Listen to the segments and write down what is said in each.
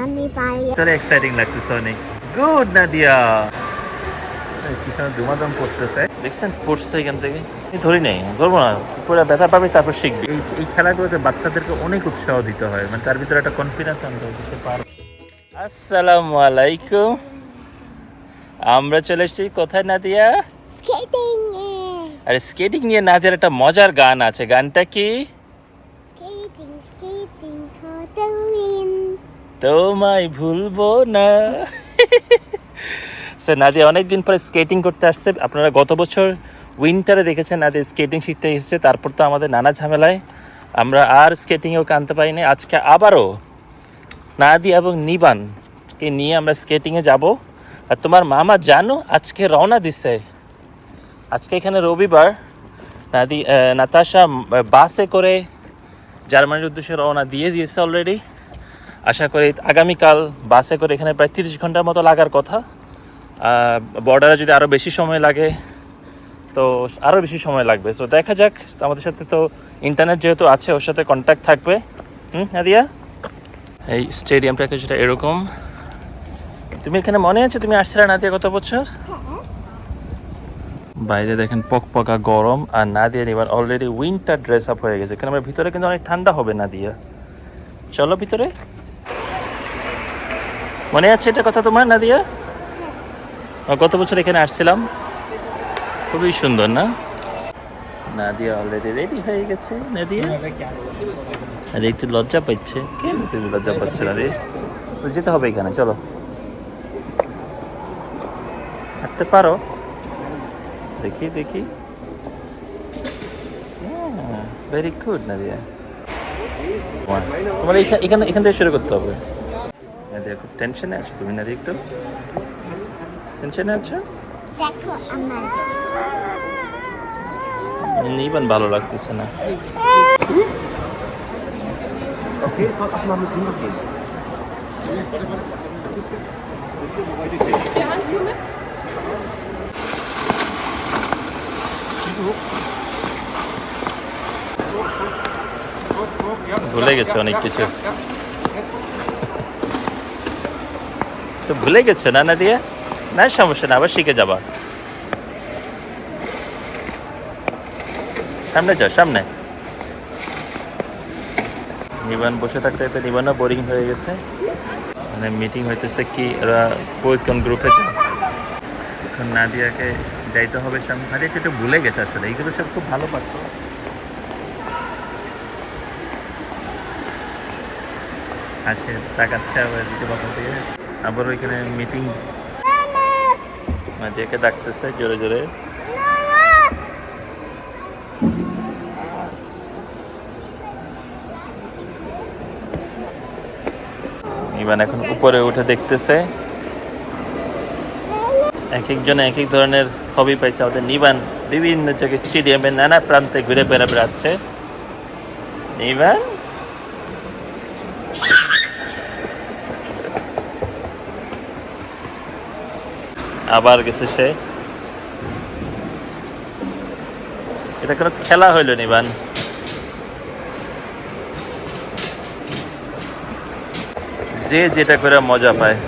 আমি পারি। তাহলে এক্সাইটিং লাগতেছে অনেক। গুড নাদিয়া। পিছনে দুমাদম পড়তেছে দেখছেন পড়ছে এখান থেকে। আমি ধরি নেই ধরবো না। পুরো ব্যথা পাবে তারপর শিখবি। এই এই খেলাগুলোতে বাচ্চাদেরকে অনেক উৎসাহ দিতে হয় মানে তার ভিতরে একটা কনফিডেন্স আনতে হবে সে পারবে আসসালামু আলাইকুম। আমরা চলে এসেছি কোথায় নাদিয়া? স্কেটিং আর স্কেটিং নিয়ে নাদিয়ার একটা মজার গান আছে। গানটা কি স্কেটিং স্কেটিং কতলিন তোমায় ভুলবো না। সে নাদিয়া অনেকদিন পরে স্কেটিং করতে আসছে। আপনারা গত বছর উইন্টারে দেখেছেন নাদিয়া স্কেটিং শিখতে এসেছে। তারপর তো আমাদের নানা ঝামেলায়। আমরা আর স্কেটিংয়ে ওকে আনতে পারিনি। আজকে আবারও নাদিয়া এবং নিবানকে নিয়ে আমরা স্কেটিংয়ে যাব। আর তোমার মামা জানো আজকে রওনা দিছে। আজকে এখানে রবিবার। নাদি নাতাশা বাসে করে জার্মানির উদ্দেশ্যে রওনা দিয়ে দিয়েছে অলরেডি আশা করি আগামীকাল বাসে করে এখানে প্রায় তিরিশ ঘণ্টার মতো লাগার কথা। বর্ডারে যদি আরও বেশি সময় লাগে, তো আরও বেশি সময় লাগবে। তো দেখা যাক, আমাদের সাথে তো ইন্টারনেট যেহেতু আছে, ওর সাথে কন্ট্যাক্ট থাকবে। হুম, আদিয়া? এই স্টেডিয়ামটা কিছুটা এরকম। তুমি এখানে মনে আছে তুমি আসছিলে নাদিয়া গত বছর? বাইরে দেখেন পকপকা গরম, আর নাদিয়া এবার অলরেডি উইন্টার ড্রেস আপ হয়ে গেছে। কারণ আমার ভিতরে কিন্তু অনেক ঠান্ডা হবে, নাদিয়া। চলো ভিতরে। মনে আছে এটা কথা তোমার নাদিয়া? ও, গত বছর এখানে আসছিলাম। খুবই সুন্দর না? নাদিয়া অলরেডি রেডি হয়ে গেছে নাদিয়া? আর একটু লজ্জা পাচ্ছে। কেন তুমি লজ্জা পাচ্ছে যেতে হবে এখানে চলো। হাঁটতে পারো। দেখি দেখি। Very good Nadia. তোমার এখানে এখান থেকে শুরু করতে হবে। নাদিয়া খুব টেনশনে আছো তুমি নাদিয়া একটু টেনশনে আছো? দেখো আমার। নিবান ভালো লাগতেছে না। ভুলে গেছে অনেক কিছু। তো ভুলে গেছে, না না দিয়ে না, সমস্যা না, আবার শিখে যাবা। সামনে যাও, সামনে। নিবান বসে থাকতে থাকতে নিবানও বোরিং হয়ে গেছে। মানে মিটিং হইতেছে কি, ওরা কোন গ্রুপে যায় এখন নাদিয়াকে যাইতে হবে সামনে। নাদিয়া একটু ভুলে গেছে আসলে? এইগুলো সব খুব ভালো পারতো। আসে, তাকাচ্ছে আবার দিতে থেকে আবার ওইখানে মিটিং নাদিয়াকে ডাকতেছে জোরে জোরে। ইভান এখন উপরে উঠে দেখতেছে। এক একজন এক এক ধরনের হবি পাইছে। আমাদের নিবান বিভিন্ন জায়গায় স্টেডিয়ামে নানা প্রান্তে ঘুরে বেড়া বেড়াচ্ছে নিবান? আবার গেছে সে। এটা কোনো খেলা হইল নিবান যে যেটা করে মজা পায়।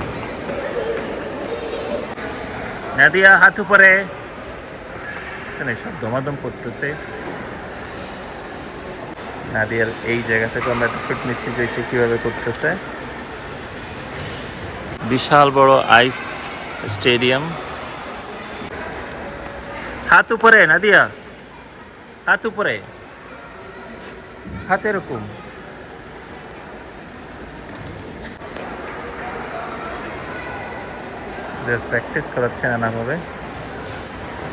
নাদিয়া, হাত উপরে। সব দমাদম করতেছে। নাদিয়ার এই জায়গা থেকে আমরা একটা নিচ্ছি যে কীভাবে করতেছে। বিশাল বড় আইস স্টেডিয়াম। হাত উপরে, নাদিয়া। হাত উপরে। হাত এরকম। প্র্যাকটিস করাচ্ছে নানাভাবে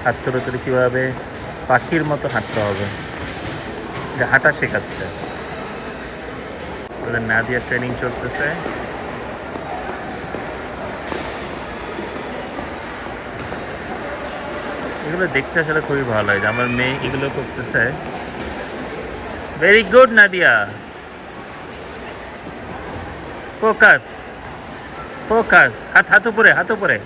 হাত তুলে তুলে কীভাবে পাখির মতো হাঁটতে হবে। যে হাঁটা শেখাচ্ছে। ওদের না নাদিয়া ট্রেনিং চলতেছে। এগুলো দেখতে আসলে খুবই ভালো লাগে আমার মেয়ে এগুলো করতেছে। Very good Nadia focus focus হাত হাত উপরে হাত উপরে।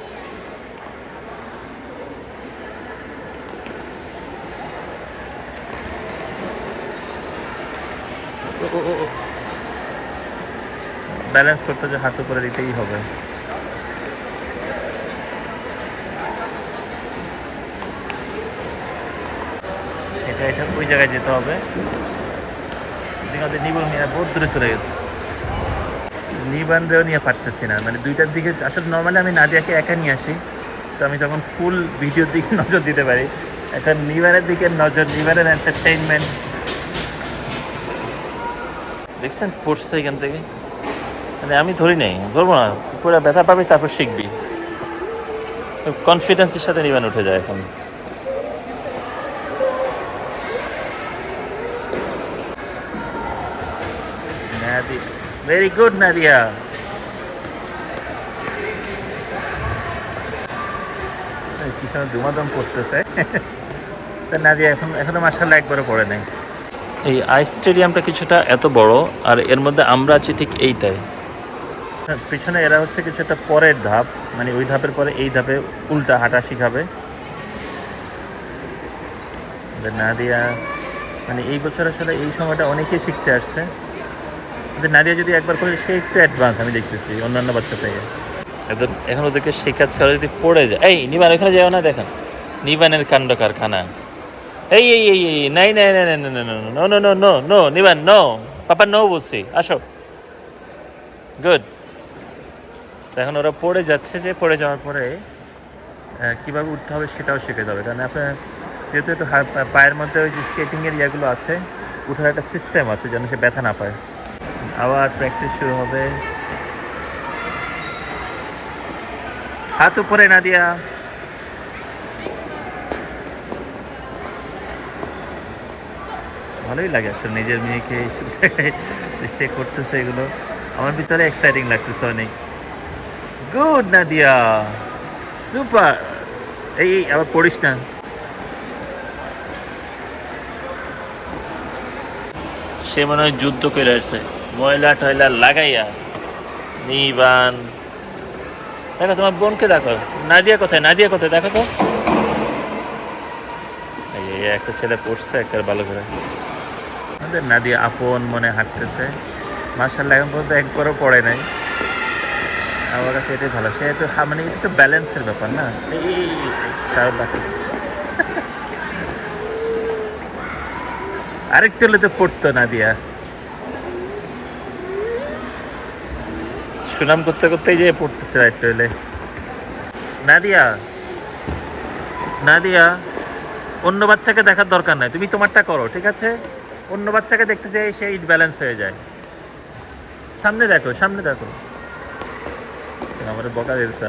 ব্যালেন্স করতে যে হাত উপরে দিতেই হবে। এটা এটা ওই জায়গায় যেতে হবে। নিবন মিয়া বহুত দূরে চলে গেছে। নিবান্ধেও নিয়ে পারতেছি না। মানে দুইটার দিকে আসলে নর্মালি আমি নাদিয়াকে একা নিয়ে আসি। তো আমি তখন ফুল ভিডিওর দিকে নজর দিতে পারি। এখন নিবারের দিকে নজর, নিবারের এন্টারটেইনমেন্ট দেখছেন, পড়ছে এখান থেকে। মানে আমি ধরি নাই, ধরবো না। পুরো ব্যথা পাবি, তারপর শিখবি। কনফিডেন্সের সাথে নিবান উঠে যায় এখন। ভেরি গুড নাদিয়া সময় দুমাদম করতেছে। তা নাদিয়া এখন এখনও মার্শাল্লাহ একবারও পড়ে নাই। এই আইস স্টেডিয়ামটা কিছুটা এত বড় আর এর মধ্যে আমরা আছি ঠিক এইটাই। হ্যাঁ, পিছনে এরা হচ্ছে কিছুটা পরের ধাপ মানে ওই ধাপের পরে এই ধাপে উল্টা হাঁটা শিখাবে। নাদিয়া মানে এই বছর আসলে এই সময়টা অনেকেই শিখতে আসছে। নাদিয়া যদি একবার করে, সে একটু অ্যাডভান্স আমি দেখতেছি অন্যান্য বাচ্চা থেকে। এখন এখন ওদেরকে শেখাচ্ছে ওরা যদি পড়ে যায়, এই, নিবান, এখানে যাও না, দেখেন। নিবানের কাণ্ড কারখানা। এই এই এই এই, নাই নাই নাই নাই নাই no no no no no নিবান no papa no বলছি আসো। গুড এখন ওরা পড়ে যাচ্ছে যে, পড়ে যাওয়ার পরে কীভাবে উঠতে হবে সেটাও শিখে যাবে। কারণ আপনার যেহেতু একটু পায়ের মধ্যে ওই যে স্কেটিংয়ের ইয়েগুলো আছে, উঠার একটা সিস্টেম আছে যেন সে ব্যথা না পায়। আবার প্র্যাকটিস শুরু হবে। হাত উপরে না দিয়া ভালোই লাগে আসলে নিজের মেয়েকে এইসব জায়গায় সে করতেছে এগুলো। আমার ভিতরে এক্সাইটিং লাগতেছে অনেক। গুড নাদিয়া। সুপার এই এই, আবার পড়িস না। সে মনে হয় যুদ্ধ করে আসছে। ময়লা টয়লা লাগাইয়া নিবান। দেখো, তোমার বোনকে দেখো। নাদিয়া কোথায়? নাদিয়া কোথায়? দেখো তো। একটা ছেলে পড়ছে একটা ভালো করে। আমাদের নাদিয়া আপন মনে হাঁটতেছে। মার্শাল্লাহ এখন পর্যন্ত একবারও পড়ে নাই। আমার কাছে এটাই ভালো। সে হা- মানে একটু ব্যালেন্সের ব্যাপার না? তার বাকি। আরেকটু হলে তো পড়তো নাদিয়া। সুনাম করতে করতেই যে পড়তেছে একটু হলে নাদিয়া নাদিয়া, অন্য বাচ্চাকে দেখার দরকার নাই, তুমি তোমারটা করো, ঠিক আছে? অন্য বাচ্চাকে দেখতে যাই ইট ব্যালেন্স হয়ে যায়। সামনে দেখো সামনে দেখো। আমার বকা দিয়েছে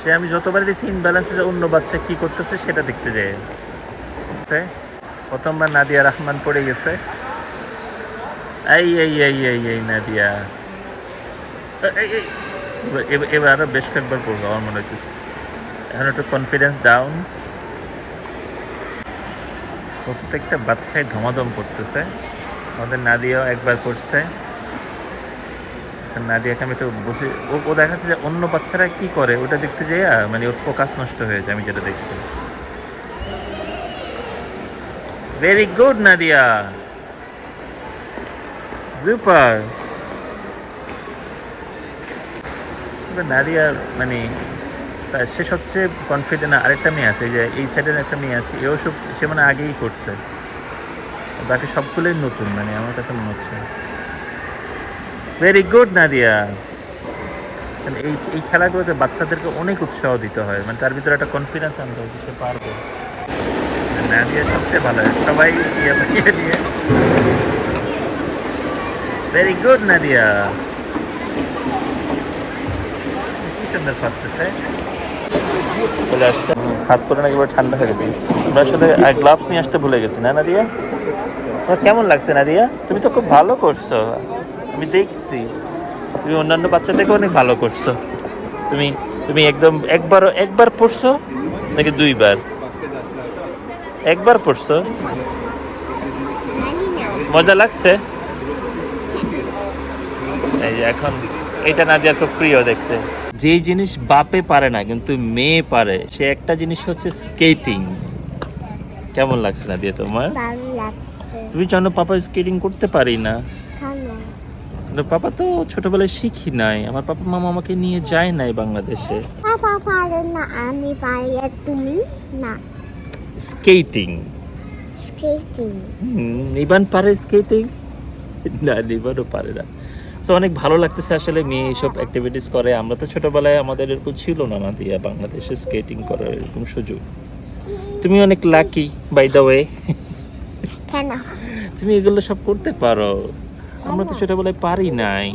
সে আমি যতবার দিয়েছি ইনব্যালেন্স অন্য বাচ্চা কি করতেছে, সেটা দেখতে যাই আছে। প্রথমবার নাদিয়া রহমান পড়ে গেছে। এই এই এই এই এই, নাদিয়া। এই। এবার- আরও বেশ কয়েকবার পড়ব আমার মনে হচ্ছে। এখন একটু কনফিডেন্স ডাউন প্রত্যেকটা বাচ্চাই ধমাধম করতেছে। আমাদের নাদিয়াও একবার করছে। নাদিয়াকে আমি একটু বসে, ও ও দেখাচ্ছে যে অন্য বাচ্চারা কি করে, ওটা দেখতে যাই মানে ওর ফোকাস নষ্ট হয়েছে আমি যেটা দেখছি। Very good Nadia. Super Nadia মানে সে সবচেয়ে কনফিডেন্ট আরেকটা মেয়ে আছে যে এই সাইডের একটা মেয়ে আছে, এও সব, সে মানে আগেই করছে। বাকি সবগুলোই নতুন মানে আমার কাছে মনে হচ্ছে। Very good Nadia. মানে এই এই খেলাগুলোতে বাচ্চাদেরকে অনেক উৎসাহ দিতে হয় মানে তার ভিতরে একটা কনফিডেন্স আনতে যে সে পারবে। নাদিয়া সবচেয়ে ভালো, সবাই ইয়ে বানিয়ে দিয়ে। ভেরি গুড নাদিয়া হাত পরে নাকি ঠান্ডা হয়ে গেছে। আমরা আসলে গ্লাভস নিয়ে আসতে ভুলে গেছি, না নাদিয়া তোমার কেমন লাগছে নাদিয়া তুমি তো খুব ভালো করছ। আমি দেখছি। তুমি অন্যান্য বাচ্চা থেকে অনেক ভালো করছ। তুমি তুমি একদম একবার একবার পড়ছো, নাকি দুইবার? একবার পড়ছো? মজা লাগছে? এই যে এখন এটা খুব প্রিয় দেখতে। যেই জিনিস বাপে পারে না কিন্তু মেয়ে পারে সে একটা জিনিস হচ্ছে স্কেটিং কেমন লাগছে নাদিয়া তোমার? তুমি জানো পাপা স্কেটিং করতে পারি না। পাপা তো ছোটবেলায় শিখি নাই। আমার পাপা মামা আমাকে নিয়ে যায় নাই বাংলাদেশে। পাপা পারে না আমি পারি। আর তুমি? না। স্কেটিং স্কেটিং নিবান পারে স্কেটিং না নিবানও পারে না। তো অনেক ভালো লাগতেছে আসলে মেয়ে এইসব অ্যাক্টিভিটিস করে। আমরা তো ছোটবেলায় আমাদের এরকম ছিল না না দিয়া বাংলাদেশে স্কেটিং করার এরকম সুযোগ। তুমি অনেক লাকি বাই দ্য ওয়ে তুমি এগুলো সব করতে পারো। আমরা তো ছোটবেলায় পারি নাই।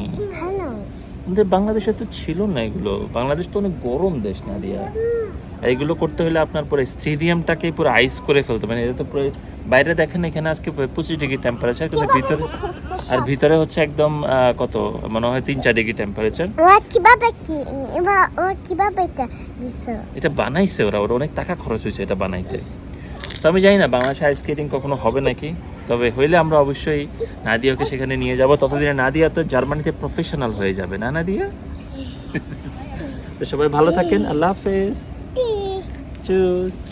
আমাদের বাংলাদেশে তো ছিল না এগুলো। বাংলাদেশ তো অনেক গরম দেশ না দিয়া আর এগুলো করতে হলে আপনার পুরো স্টেডিয়ামটাকে পুরো আইস করে ফেলতে মানে এটা তো পুরো বাইরে দেখেন এখানে আজকে পঁচিশ ডিগ্রি টেম্পারেচার কিন্তু ভিতরে আর ভিতরে হচ্ছে একদম কত? মনে হয় তিন চার ডিগ্রি টেম্পারেচার এটা বানাইছে ওরা ওরা অনেক টাকা খরচ হয়েছে এটা বানাইতে। তো আমি জানি না বাংলাদেশে আইস স্কেটিং কখনো হবে নাকি? তবে হইলে আমরা অবশ্যই নাদিয়াকে সেখানে নিয়ে যাব। ততদিনে নাদিয়া তো জার্মানিতে প্রফেশনাল হয়ে যাবে না নাদিয়া? তো সবাই ভালো থাকেন আল্লাহ হাফেজ। Tschüss.